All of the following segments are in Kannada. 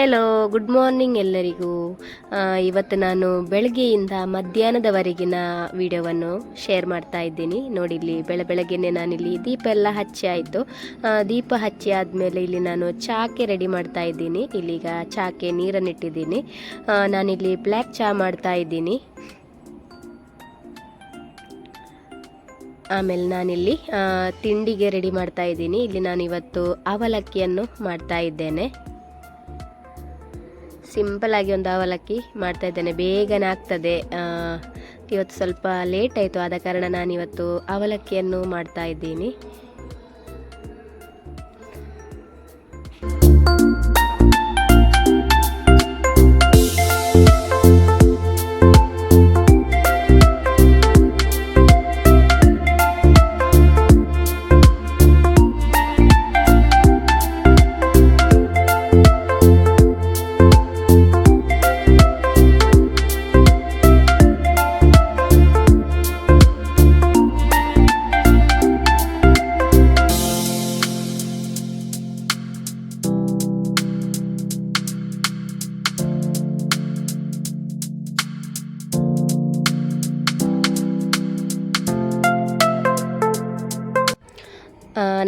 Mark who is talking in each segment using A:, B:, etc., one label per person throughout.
A: ಹೆಲೋ ಗುಡ್ ಮಾರ್ನಿಂಗ್ ಎಲ್ಲರಿಗೂ. ಇವತ್ತು ನಾನು ಬೆಳಗ್ಗೆಯಿಂದ ಮಧ್ಯಾಹ್ನದವರೆಗಿನ ವಿಡಿಯೋವನ್ನು ಶೇರ್ ಮಾಡ್ತಾ ಇದ್ದೀನಿ. ನೋಡಿ, ಇಲ್ಲಿ ಬೆಳ, ಬೆಳಗ್ಗೆನೆ ನಾನಿಲ್ಲಿ ದೀಪ ಎಲ್ಲ ಹಚ್ಚಿ ಆಯಿತು. ದೀಪ ಹಚ್ಚಿ ಆದಮೇಲೆ ಇಲ್ಲಿ ನಾನು ಚಾಕೆ ರೆಡಿ ಮಾಡ್ತಾ ಇದ್ದೀನಿ. ಇಲ್ಲಿಗ ಚಾಕೆ ನೀರನ್ನು ಇಟ್ಟಿದ್ದೀನಿ ನಾನಿಲ್ಲಿ ಬ್ಲ್ಯಾಕ್ ಚಾ ಮಾಡ್ತಾ ಇದ್ದೀನಿ. ಆಮೇಲೆ ನಾನಿಲ್ಲಿ ತಿಂಡಿಗೆ ರೆಡಿ ಮಾಡ್ತಾ ಇದ್ದೀನಿ. ಇಲ್ಲಿ ನಾನು ಇವತ್ತು ಅವಲಕ್ಕಿಯನ್ನು ಮಾಡ್ತಾ ಇದ್ದೇನೆ. ಸಿಂಪಲ್ ಆಗಿ ಒಂದು ಅವಲಕ್ಕಿ ಮಾಡ್ತಾ ಇದ್ದೇನೆ. ಬೇಗನೆ ಆಗ್ತದೆ. ಇವತ್ತು ಸ್ವಲ್ಪ ಲೇಟ್ ಆಯಿತು. ಆದ ಕಾರಣ ನಾನಿವತ್ತು ಅವಲಕ್ಕಿಯನ್ನು ಮಾಡ್ತಾ ಇದ್ದೀನಿ.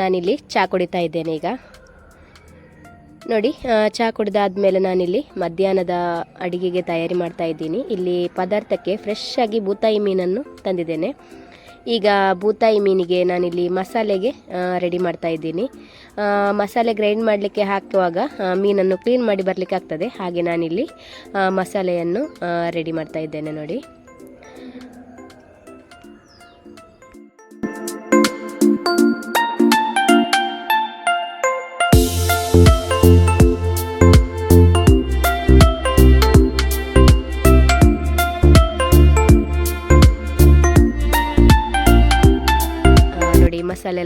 A: ನಾನಿಲ್ಲಿ ಚಹಾ ಕುಡಿತಾ ಇದ್ದೇನೆ ಈಗ. ನೋಡಿ ಚಹಾ ಕುಡಿದಾದ್ಮೇಲೆ ನಾನಿಲ್ಲಿ ಮಧ್ಯಾಹ್ನದ ಅಡಿಗೆಗೆ ತಯಾರಿ ಮಾಡ್ತಾ ಇದ್ದೀನಿ. ಇಲ್ಲಿ ಪದಾರ್ಥಕ್ಕೆ ಫ್ರೆಶ್ ಆಗಿ ಬೂತಾಯಿ ಮೀನನ್ನು ತಂದಿದ್ದೇನೆ. ಈಗ ಬೂತಾಯಿ ಮೀನಿಗೆ ನಾನಿಲ್ಲಿ ಮಸಾಲೆಗೆ ರೆಡಿ ಮಾಡ್ತಾ ಇದ್ದೀನಿ. ಮಸಾಲೆ ಗ್ರೈಂಡ್ ಮಾಡಲಿಕ್ಕೆ ಹಾಕುವಾಗ ಮೀನನ್ನು ಕ್ಲೀನ್ ಮಾಡಿ ಬರಲಿಕ್ಕೆ ಆಗ್ತದೆ ಹಾಗೆ ನಾನಿಲ್ಲಿ ಮಸಾಲೆಯನ್ನು ರೆಡಿ ಮಾಡ್ತಾ ಇದ್ದೇನೆ ನೋಡಿ.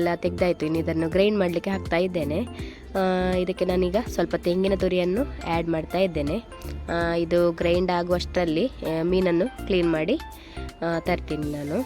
A: ಎಲ್ಲ ತೆಗ್ದಾಯ್ತು. ಇನ್ನು ಇದನ್ನು ಗ್ರೈಂಡ್ ಮಾಡಲಿಕ್ಕೆ ಹಾಕ್ತಾ ಇದ್ದೇನೆ. ಇದಕ್ಕೆ ನಾನೀಗ ಸ್ವಲ್ಪ ತೆಂಗಿನ ತುರಿಯನ್ನು ಆ್ಯಡ್ ಮಾಡ್ತಾ ಇದ್ದೇನೆ. ಇದು ಗ್ರೈಂಡ್ ಆಗುವಷ್ಟರಲ್ಲಿ ಮೀನನ್ನು ಕ್ಲೀನ್ ಮಾಡಿ ತರ್ತೀನಿ ನಾನು.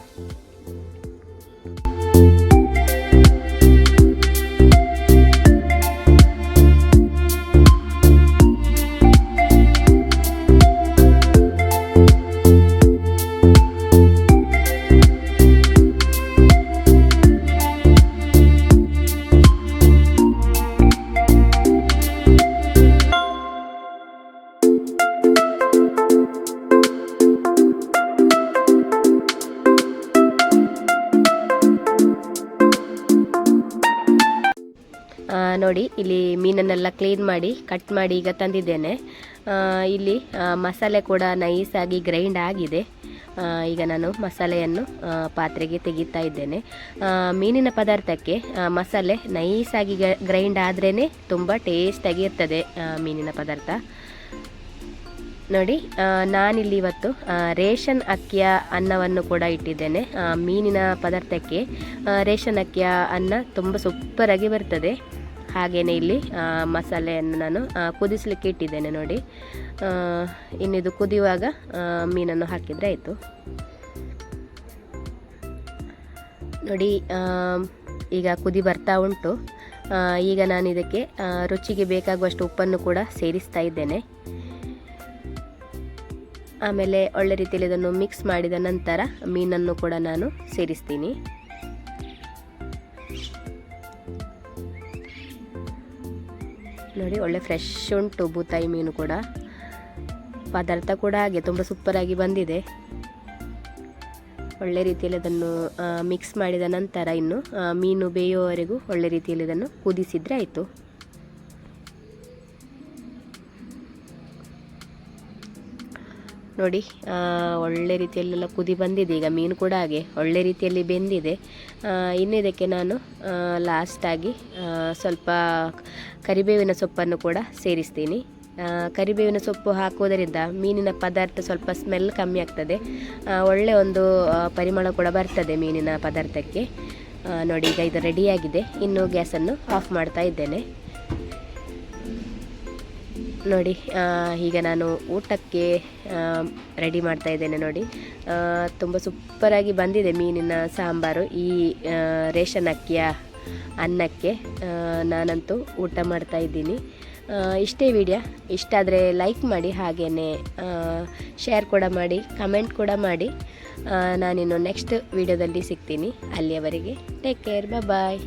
A: ನೋಡಿ, ಇಲ್ಲಿ ಮೀನನ್ನೆಲ್ಲ ಕ್ಲೀನ್ ಮಾಡಿ ಕಟ್ ಮಾಡಿ ಈಗ ತಂದಿದ್ದೇನೆ. ಇಲ್ಲಿ ಮಸಾಲೆ ಕೂಡ ನೈಸಾಗಿ ಗ್ರೈಂಡ್ ಆಗಿದೆ. ಈಗ ನಾನು ಮಸಾಲೆಯನ್ನು ಪಾತ್ರೆಗೆ ತೆಗಿತಾ ಇದ್ದೇನೆ. ಮೀನಿನ ಪದಾರ್ಥಕ್ಕೆ ಮಸಾಲೆ ನೈಸಾಗಿ ಗ್ರೈಂಡ್ ಆದ್ರೇ ತುಂಬ ಟೇಸ್ಟಾಗಿ ಇರ್ತದೆ ಮೀನಿನ ಪದಾರ್ಥ. ನೋಡಿ ನಾನಿಲ್ಲಿ ಇವತ್ತು ರೇಷನ್ ಅಕ್ಕಿಯ ಅನ್ನವನ್ನು ಕೂಡ ಇಟ್ಟಿದ್ದೇನೆ. ಮೀನಿನ ಪದಾರ್ಥಕ್ಕೆ ರೇಷನ್ ಅಕ್ಕಿಯ ಅನ್ನ ತುಂಬ ಸೂಪರಾಗಿ ಬರ್ತದೆ. ಹಾಗೆಯೇ ಇಲ್ಲಿ ಮಸಾಲೆಯನ್ನು ನಾನು ಕುದಿಸಲಿಕ್ಕೆ ಇಟ್ಟಿದ್ದೇನೆ ನೋಡಿ. ಇನ್ನಿದು ಕುದಿಯುವಾಗ ಮೀನನ್ನು ಹಾಕಿದರೆ ಆಯಿತು. ನೋಡಿ ಈಗ ಕುದಿ ಬರ್ತಾ ಉಂಟು. ಈಗ ನಾನು ಇದಕ್ಕೆ ರುಚಿಗೆ ಬೇಕಾಗುವಷ್ಟು ಉಪ್ಪನ್ನು ಕೂಡ ಸೇರಿಸ್ತಾ ಇದ್ದೇನೆ. ಆಮೇಲೆ ಒಳ್ಳೆ ರೀತಿಯಲ್ಲಿ ಇದನ್ನು ಮಿಕ್ಸ್ ಮಾಡಿದ ನಂತರ ಮೀನನ್ನು ಕೂಡ ನಾನು ಸೇರಿಸ್ತೀನಿ. ನೋಡಿ, ಒಳ್ಳೆ ಫ್ರೆಶ್ ಉಂಟು ಬೂತಾಯಿ ಮೀನು ಕೂಡ. ಪದಾರ್ಥ ಕೂಡ ಹಾಗೆ, ತುಂಬ ಸೂಪರಾಗಿ ಬಂದಿದೆ. ಒಳ್ಳೆ ರೀತಿಯಲ್ಲಿ ಅದನ್ನು ಮಿಕ್ಸ್ ಮಾಡಿದ ನಂತರ ಇನ್ನು ಮೀನು ಬೇಯುವವರೆಗೂ ಒಳ್ಳೆ ರೀತಿಯಲ್ಲಿ ಇದನ್ನು ಕುದಿಸಿದರೆ ಆಯಿತು. ನೋಡಿ ಒಳ್ಳೆ ರೀತಿಯಲ್ಲೆಲ್ಲ ಕುದಿ ಬಂದಿದೆ. ಈಗ ಮೀನು ಕೂಡ ಹಾಗೆ ಒಳ್ಳೆ ರೀತಿಯಲ್ಲಿ ಬೆಂದಿದೆ. ಇನ್ನು ಇದಕ್ಕೆ ನಾನು ಲಾಸ್ಟಾಗಿ ಸ್ವಲ್ಪ ಕರಿಬೇವಿನ ಸೊಪ್ಪನ್ನು ಕೂಡ ಸೇರಿಸ್ತೀನಿ. ಕರಿಬೇವಿನ ಸೊಪ್ಪು ಹಾಕುವುದರಿಂದ ಮೀನಿನ ಪದಾರ್ಥ ಸ್ವಲ್ಪ ಸ್ಮೆಲ್ ಕಮ್ಮಿ ಆಗ್ತದೆ. ಒಳ್ಳೆ ಒಂದು ಪರಿಮಳ ಕೂಡ ಬರ್ತದೆ ಮೀನಿನ ಪದಾರ್ಥಕ್ಕೆ. ನೋಡಿ, ಈಗ ಇದು ರೆಡಿಯಾಗಿದೆ ಇನ್ನು ಗ್ಯಾಸನ್ನು ಆಫ್ ಮಾಡ್ತಾ ಇದ್ದೇನೆ. ನೋಡಿ ಈಗ ನಾನು ಊಟಕ್ಕೆ ರೆಡಿ ಮಾಡ್ತಾ ಇದ್ದೇನೆ ನೋಡಿ. ತುಂಬ ಸೂಪರಾಗಿ ಬಂದಿದೆ ಮೀನಿನ ಸಾಂಬಾರು. ಈ ರೇಷನ್ ಅಕ್ಕಿಯ ಅನ್ನಕ್ಕೆ ನಾನಂತೂ ಊಟ ಮಾಡ್ತಾ ಇದ್ದೀನಿ. ಇಷ್ಟೇ ವಿಡಿಯೋ ಇಷ್ಟ ಆದರೆ ಲೈಕ್ ಮಾಡಿ ಹಾಗೇ ಶೇರ್ ಕೂಡ ಮಾಡಿ ಕಮೆಂಟ್ ಕೂಡ ಮಾಡಿ. ನಾನಿನ್ನು ನೆಕ್ಸ್ಟ್ ವಿಡಿಯೋದಲ್ಲಿ ಸಿಗ್ತೀನಿ. ಅಲ್ಲಿಯವರೆಗೆ ಟೇಕ್ ಕೇರ್ ಬಾಯ್